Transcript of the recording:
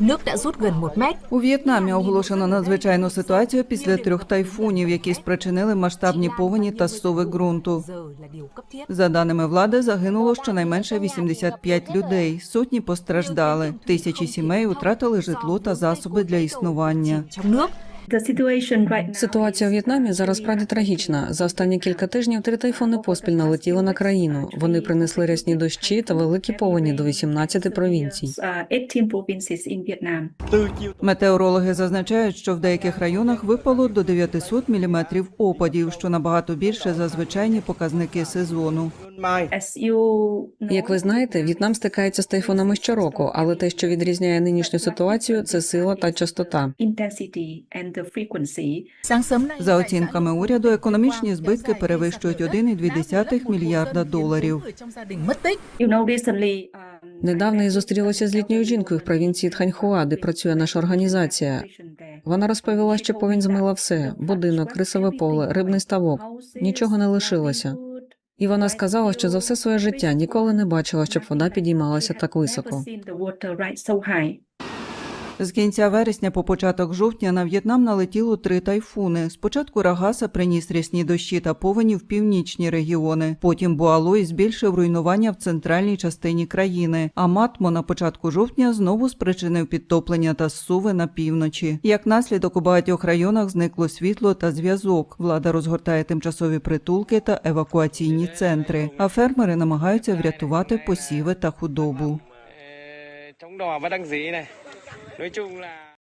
Nước đã rút gần một mét. У В'єтнамі оголошено надзвичайну ситуацію після трьох тайфунів, які спричинили масштабні повені та сови ґрунту. За даними влади, загинуло щонайменше 85 людей. Сотні постраждали. Тисячі сімей втратили житло та засоби для існування. Ситуація у В'єтнамі зараз справді трагічна. За останні кілька тижнів три тайфуни поспіль налетіли на країну. Вони принесли рясні дощі та великі повені до 18 провінцій. 18 provinces in Vietnam. Метеорологи зазначають, що в деяких районах випало до 900 мм опадів, що набагато більше за звичайні показники сезону. As Як ви знаєте, В'єтнам стикається з тайфунами щороку, але те, що відрізняє нинішню ситуацію, це сила та частота. За оцінками уряду, економічні збитки перевищують 1,2 мільярда доларів. um, Недавно я зустрілася з літньою жінкою в провінції Тханьхуа, де працює наша організація. Вона розповіла, що повінь змила все: будинок, рисове поле, рибний ставок. Нічого не лишилося. І вона сказала, що за все своє життя ніколи не бачила, щоб вода підіймалася так високо. З кінця вересня по початок жовтня на В'єтнам налетіло три тайфуни. Спочатку Рагаса приніс рясні дощі та повені в північні регіони. Потім Буалой збільшив руйнування в центральній частині країни. А Матмо на початку жовтня знову спричинив підтоплення та зсуви на півночі. Як наслідок у багатьох районах зникло світло та зв'язок. Влада розгортає тимчасові притулки та евакуаційні центри. А фермери намагаються врятувати посіви та худобу. nói chung là